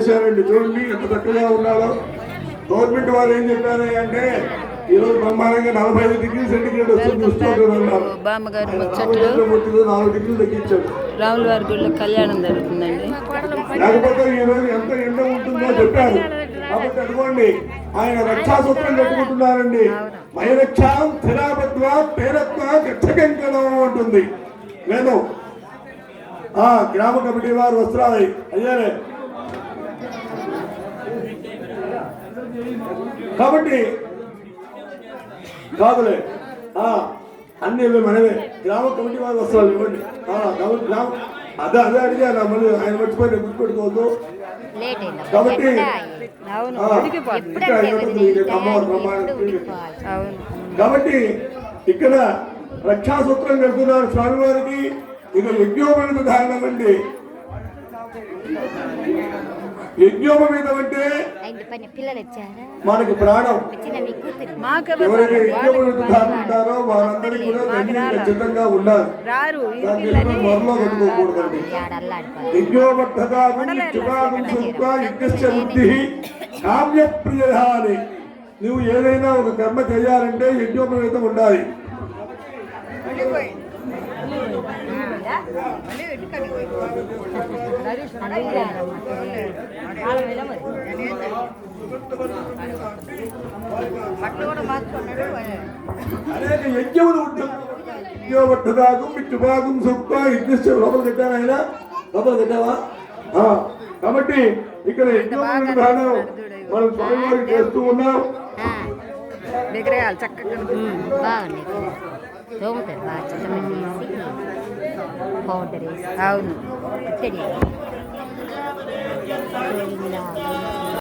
చేశారండి. చూడండి ఎంత చక్కగా ఉన్నాడో గవర్నమెంట్ వాళ్ళు ఏం చెప్పారు అంటే ఈ రోజు బ్రహ్మాండంగా నలభై ఐదు డిగ్రీ సెంటిగ్రేడ్ వస్తుంది. రామచంద్రమూర్తిలో నాలుగు డిగ్రీలు తగ్గించాడు రాముల వారి గుడిలో కళ్యాణం జరుగుతుందండి. లేకపోతే ఈ రోజు ఎంత ఎండ ఉంటుందో చెప్పారు. కాబట్టి అనుకోండి ఆయన రక్షాసూత్రం కట్టుకుంటున్నారండి మైరక్షాం స్థిరాపత్వ పేరత్వ గచ్చకంకణం ఉంటుంది ఆ గ్రామ కమిటీ వారు వస్త్రాలు అయ్యారే. కాబట్టి కాదులే. ఆ, అన్ని ఇవి మనమే గ్రామ కమిటీ వారు వస్త్రాలు ఇవ్వండి. ఆ, గ్రామ- గ్రామ అదే అదే అడిగాను మళ్ళీ ఆయన మర్చిపోయి గుర్తుపెట్టుకోవద్దు. కాబట్టి కాబట్టి ఇక్కడ రక్షాసూత్రం కడుతున్నారు స్వామివారికి. ఇక యజ్ఞోపవీత ధారణం అండి. యజ్ఞోపవీతం అంటే మనకి ప్రాణం. వారందరికీ కూడా ఖచ్చితంగా ఎప్పుడు మొరలో కట్టుకోకూడదండి. నువ్వు ఏదైనా ఒక కర్మ చేయాలంటే యజ్ఞోపవీతం ఉండాలి. అనేక యజ్ఞములు ఉంటాయి యజ్ఞోపద్ధతాకు మిత్రుభాగం సొక్క యజ్ఞ లోపల కట్టాను ఆయన? లోపల కట్టావా? ఆ, కాబట్టి ఇక్కడ ధారణ మనం స్వామివారికి చేస్తూ ఉన్నాం విగ్రహాలు చక్కగా బాగున్నాయి. తోముతారు బాగా చిన్నమంది వేసి పౌడర్ వేసి అవును ఇక్కడి